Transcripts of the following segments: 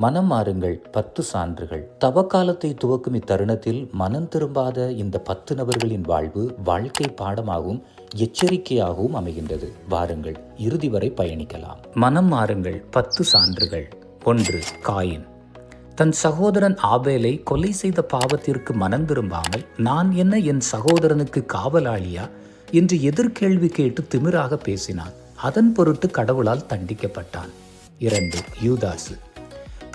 மனம் மாறுங்கள் பத்து சான்றுகள். தவக்காலத்தை துவக்கும் இத்தருணத்தில் மனம் திரும்பாத இந்த பத்து நபர்களின் வாழ்வு வாழ்க்கை பாடமாகவும் எச்சரிக்கையாகவும் அமைகின்றது. வாருங்கள் இறுதி வரை பயணிக்கலாம். மனம் மாறுங்கள் பத்து சான்றுகள். ஒன்று காயின். தன் சகோதரன் ஆபேலை கொலை செய்த பாவத்திற்கு மனம் திரும்பாமல் நான் என்ன என் சகோதரனுக்கு காவலாளியா? என்று எதிர்கேள்வி கேட்டு திமிராக பேசினான். அதன் பொருட்டு கடவுளால் தண்டிக்கப்பட்டான். இரண்டு யூதாசு.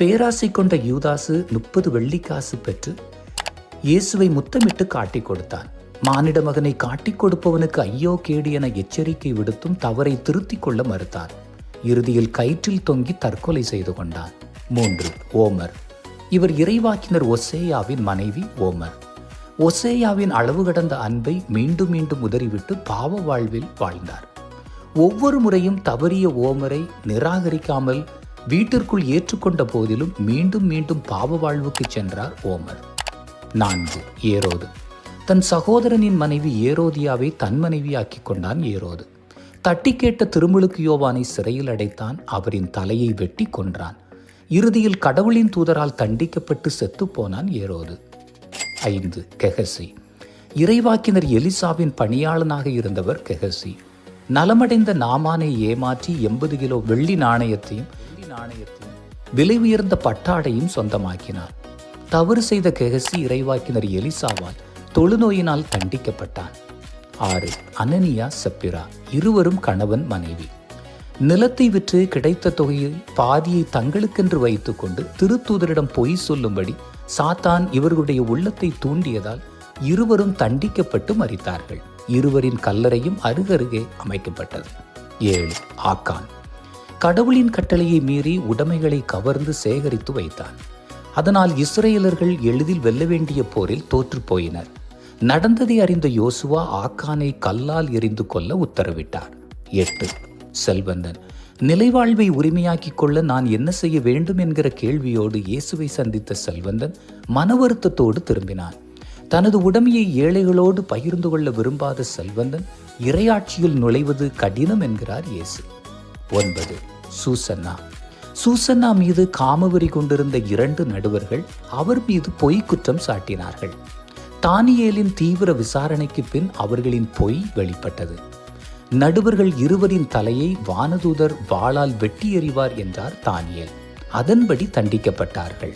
பேராசை கொண்ட யூதாசு முப்பது வெள்ளிக்காசு பெற்று இயேசுவை முத்தமிட்டு காட்டிக் கொடுத்தான். மானிட மகனை காட்டிக் கொடுப்பவனுக்கு ஐயோ கேடு என எச்சரிக்கை விடுத்தும் தவறை திருத்திக் கொள்ள மறுத்தார் இறுதியில் கயிற்றில் தொங்கி தற்கொலை செய்து கொண்டார் மூன்று ஓமர். இவர் இறைவாக்கினர் ஒசேயாவின் மனைவி ஓமர். ஒசேயாவின் அளவு கடந்த அன்பை மீண்டும் மீண்டும் உதறிவிட்டு பாவ வாழ்வில் வாழ்ந்தார். ஒவ்வொரு முறையும் தவறிய ஓமரை நிராகரிக்காமல் வீட்டிற்குள் ஏற்றுக்கொண்ட போதிலும் மீண்டும் மீண்டும் பாவ வாழ்வுக்கு சென்றார் ஓமர். நான்கு ஏரோது. தன் சகோதரனின் மனைவி ஏரோதியாவை தன் மனைவியாக்கி கொண்டான் ஏரோது. தட்டி கேட்ட திருமுழுக்கு யோவானை சிறையில் அடைத்தான் அவரின் தலையை வெட்டி கொன்றான். இறுதியில் கடவுளின் தூதரால் தண்டிக்கப்பட்டு செத்துப்போனான் ஏரோது. ஐந்து கெஹசி இறைவாக்கினர் எலிசாவின் பணியாளனாக இருந்தவர் கெஹசி நலமடைந்த நாமானை ஏமாற்றி எண்பது கிலோ வெள்ளி நாணயத்தையும் வெள்ளி நாணயத்தையும் விலை உயர்ந்த பட்டாடையும் சொந்தமாக்கினார். தவறு செய்த கெகசி இறைவாக்கினர் எலிசாவால் தொழுநோயினால் தண்டிக்கப்பட்டான். ஆறு அனனியா செப்பிரா இருவரும் கணவன் மனைவி. நிலத்தை விற்று கிடைத்த தொகையில் பாதியை தங்களுக்கென்று வைத்துக்கொண்டு திருத்தூதரிடம் பொய் சொல்லும்படி சாத்தான் இவர்களுடைய உள்ளத்தை தூண்டியதால் இருவரும் தண்டிக்கப்பட்டு மறித்தார்கள். இருவரின் கல்லறையும் அருகருகே அமைக்கப்பட்டது. ஏழு ஆக்கான். கடவுளின் கட்டளையை மீறி உடைமைகளை கவர்ந்து சேகரித்து வைத்தான். அதனால் இஸ்ரேலர்கள் எளிதில் வெல்ல வேண்டிய போரில் தோற்றுப் போயினர். நடந்ததை அறிந்த யோசுவா ஆக்கானை கல்லால் எறிந்து கொள்ள உத்தரவிட்டார். எட்டு செல்வந்தன். நிலைவாழ்வை உரிமையாக்கிக் கொள்ள நான் என்ன செய்ய வேண்டும் என்கிற கேள்வியோடு இயேசுவை சந்தித்த செல்வந்தன் மன வருத்தத்தோடு திரும்பினான். தனது உடமையை ஏழைகளோடு பகிர்ந்து கொள்ள விரும்பாத செல்வந்தன் இரையாட்சியில் நுழைவது கடினம் என்கிறார் இயேசு. ஒன்பது சூசன்னா. சூசன்னா மீது காமவெறி கொண்டிருந்த இரண்டு நடுவர்கள் அவர் மீது பொய் குற்றம் சாட்டினார்கள். தானியேலின் தீவிர விசாரணைக்கு பின் அவர்களின் பொய் வெளிப்பட்டது. நடுவர்கள் இருவரின் தலையை வானதூதர் வாளால் வெட்டி எறிவார் என்றார் தானியல். அதன்படி தண்டிக்கப்பட்டார்கள்.